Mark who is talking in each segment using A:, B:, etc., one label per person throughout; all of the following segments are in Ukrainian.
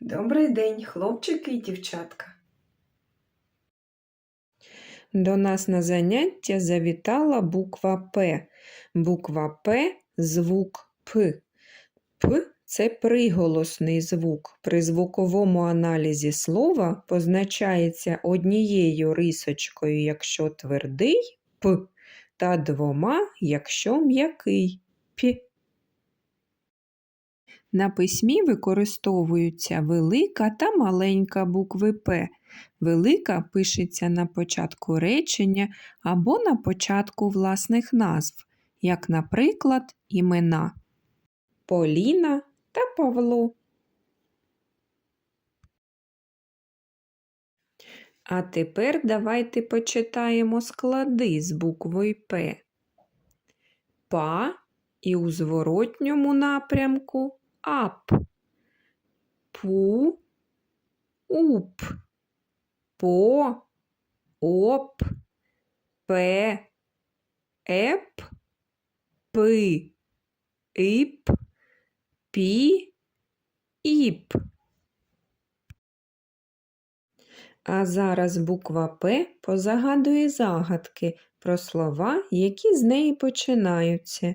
A: Добрий день, хлопчики і дівчатка. До нас на заняття завітала буква П. Буква П звук П. П це приголосний звук. При звуковому аналізі слова позначається однією рисочкою, якщо твердий П, та двома, якщо м'який П. На письмі використовуються велика та маленька букви П. Велика пишеться на початку речення або на початку власних назв, як, наприклад, імена Поліна та Павло. А тепер давайте почитаємо склади з буквою П. Па і у зворотньому напрямку ап. Пу, уп, по, оп, пе, еп, пи, ип, пі, іп. А зараз буква П позагадує загадки про слова, які з неї починаються.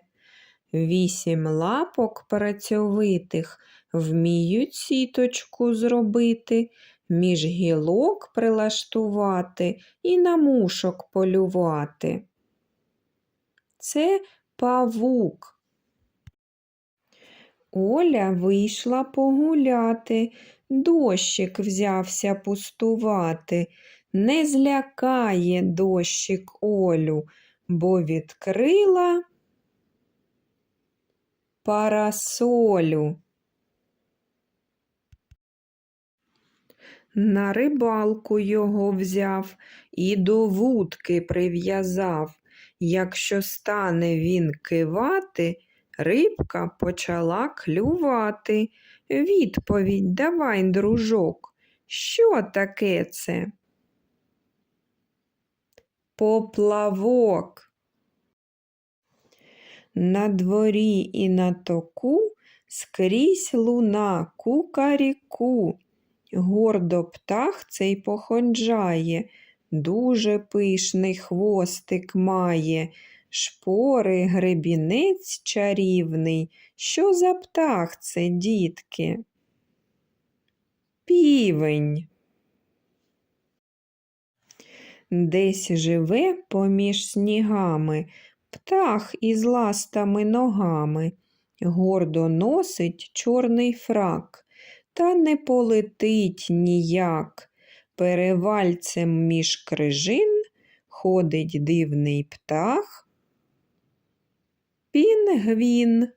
A: Вісім лапок працьовитих вміють сіточку зробити, між гілок прилаштувати і на мушок полювати. Це павук. Оля вийшла погуляти, дощик взявся пустувати. Не злякає дощик Олю, бо відкрила парасолю. На рибалку його взяв і до вудки прив'язав. Якщо стане він кивати, рибка почала клювати. Відповідь давай, дружок. Що таке це? Поплавок. На дворі і на току скрізь луна кукаріку. Гордо птах цей походжає, дуже пишний хвостик має, шпори гребінець чарівний. Що за птах це, дітки? Півень. Десь живе поміж снігами, птах із ластами ногами, гордо носить чорний фрак, та не полетить ніяк. Перевальцем між крижин ходить дивний птах. Пінгвін.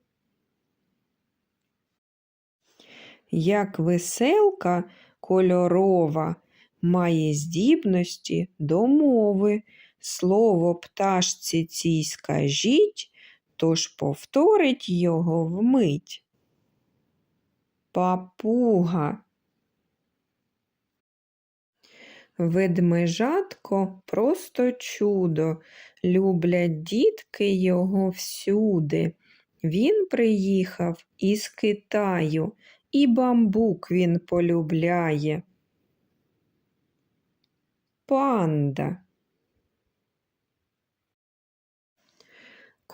A: Як веселка кольорова має здібності до мови. Слово пташці цій скажіть, тож повторить його вмить. Папуга. Ведмежатко просто чудо, люблять дітки його всюди. Він приїхав із Китаю, і бамбук він полюбляє. Панда.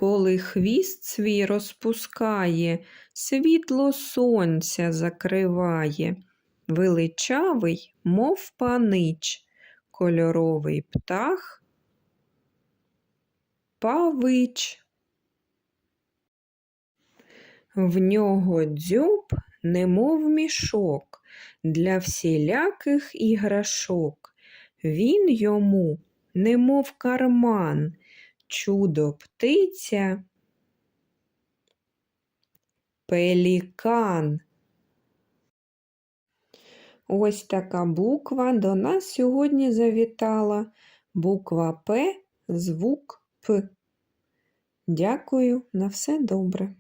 A: Коли хвіст свій розпускає, світло сонця закриває, величавий, мов панич, кольоровий птах, павич. В нього дзьоб, немов мішок, для всіляких іграшок. Він йому, немов карман, чудо птиця, пелікан. Ось така буква до нас сьогодні завітала. Буква П, звук П. Дякую, на все добре.